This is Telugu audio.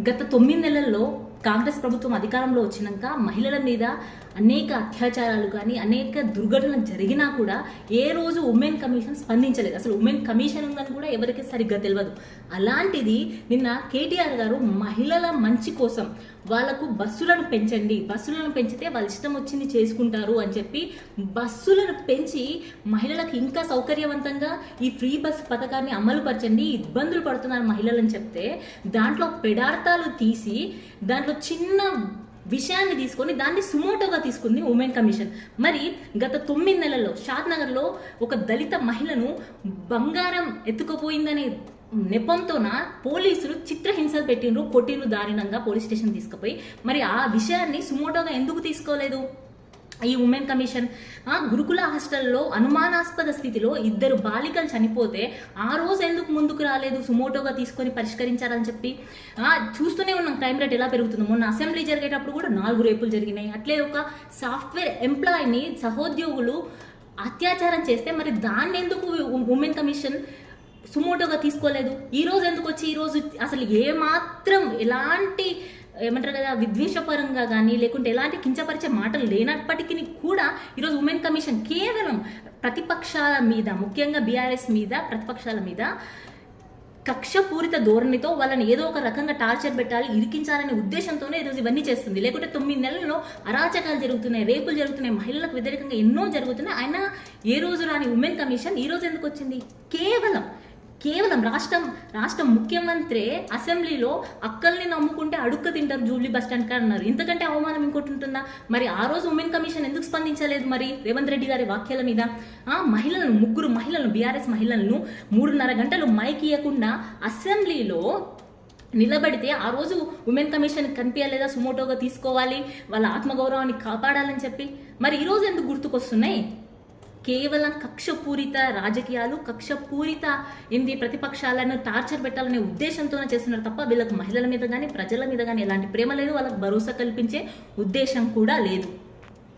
గత తొమ్మిది నెలల్లో కాంగ్రెస్ ప్రభుత్వం అధికారంలో వచ్చినాక మహిళల మీద అనేక అత్యాచారాలు కానీ అనేక దుర్ఘటనలు జరిగినా కూడా ఏ రోజు ఉమెన్ కమిషన్ స్పందించలేదు. అసలు ఉమెన్ కమిషన్ ఉందని కూడా ఎవరికి సరిగ్గా తెలియదు అలాంటిది నిన్న కేటీఆర్ గారు మహిళల మంచి కోసం వాళ్ళకు బస్సులను పెంచండి బస్సులను పెంచితే వాళ్ళ ఇష్టం వచ్చింది చేసుకుంటారు అని చెప్పి బస్సులను పెంచి మహిళలకు ఇంకా సౌకర్యవంతంగా ఈ ఫ్రీ బస్ పథకాన్ని అమలు పరచండి ఇబ్బందులు పడుతున్నారు మహిళలని చెప్తే దాంట్లో పెడార్థాలు తీసి దాంట్లో చిన్న విషయాన్ని తీసుకొని దాన్ని సుమోటోగా తీసుకుంది ఉమెన్ కమిషన్. మరి గత తొమ్మిది నెలల్లో షాద్ నగర్లో ఒక దళిత మహిళను బంగారం ఎత్తుకుపోయిందనే నెపంతోన పోలీసులు చిత్రహింసలు పెట్టిండ్రు కొట్టిండ్రు దారుణంగా పోలీస్ స్టేషన్ తీసుకుపోయి. మరి ఆ విషయాన్ని సుమోటోగా ఎందుకు తీసుకోలేదు? ఈ ఉమెన్ కమిషన్ గురుకుల హాస్టల్లో అనుమానాస్పద స్థితిలో ఇద్దరు బాలికలు చనిపోతే ఆ రోజు ఎందుకు ముందుకు రాలేదు సుమోటోగా తీసుకొని పరిష్కరించారని చెప్పి? చూస్తూనే ఉన్నాం క్రైమ్ రేట్ ఎలా పెరుగుతుందో. మొన్న అసెంబ్లీ జరిగేటప్పుడు కూడా నాలుగు రేపులు జరిగినాయి. అట్లే ఒక సాఫ్ట్వేర్ ఎంప్లాయీని సహోద్యోగులు అత్యాచారం చేస్తే మరి దాన్ని ఎందుకు ఉమెన్ కమిషన్ సుమోటోగా తీసుకోలేదు? ఈరోజు ఎందుకు వచ్చి? ఈరోజు అసలు ఏమాత్రం ఎలాంటి ఏమంటారు కదా విద్వేషపరంగా కానీ లేకుంటే ఎలాంటి కించపరిచే మాటలు లేనప్పటికీ కూడా ఈరోజు ఉమెన్ కమిషన్ కేవలం ప్రతిపక్షాల మీద ముఖ్యంగా బీఆర్ఎస్ మీద ప్రతిపక్షాల మీద కక్షపూరిత ధోరణితో వాళ్ళని ఏదో ఒక రకంగా టార్చర్ పెట్టాలి ఇరికించాలనే ఉద్దేశంతోనే ఈరోజు ఇవన్నీ చేస్తుంది. లేకుంటే తొమ్మిది నెలల్లో అరాచకాలు జరుగుతున్నాయి రేపులు జరుగుతున్నాయి మహిళలకు వ్యతిరేకంగా ఎన్నో జరుగుతున్నాయి. అయినా ఏ రోజు రాని ఉమెన్ కమిషన్ ఈ రోజు ఎందుకు వచ్చింది? కేవలం కేవలం రాష్ట్రం రాష్ట్ర ముఖ్యమంత్రి అసెంబ్లీలో అక్కల్ని నమ్ముకుంటే అడుక్క తింటారు జూబ్లీ బస్ స్టాండ్ అన్నారు. ఇంతకంటే అవమానం ఇంకోటి ఉంటుందా? మరి ఆ రోజు ఉమెన్ కమిషన్ ఎందుకు స్పందించలేదు మరి? రేవంత్ రెడ్డి గారి వాక్యాల మీద. ఆ మహిళలను ముగ్గురు మహిళలను బీఆర్ఎస్ మహిళలను మూడున్నర గంటలు మైక్ ఇవ్వకుండా అసెంబ్లీలో నిలబడితే ఆ రోజు ఉమెన్ కమిషన్ కనిపించలేదా? సుమోటోగా తీసుకోవాలి వాళ్ళ ఆత్మగౌరవాన్ని కాపాడాలని చెప్పి. మరి ఈరోజు ఎందుకు గుర్తుకొస్తున్నాయి? కేవలం కక్షపూరిత రాజకీయాలు కక్షపూరిత ఏంది ప్రతిపక్షాలను టార్చర్ పెట్టాలనే ఉద్దేశంతోనే చేస్తున్నారు తప్ప వీళ్ళకి మహిళల మీద కానీ ప్రజల మీద కానీ ఎలాంటి ప్రేమ లేదు. వాళ్ళకి భరోసా కల్పించే ఉద్దేశం కూడా లేదు.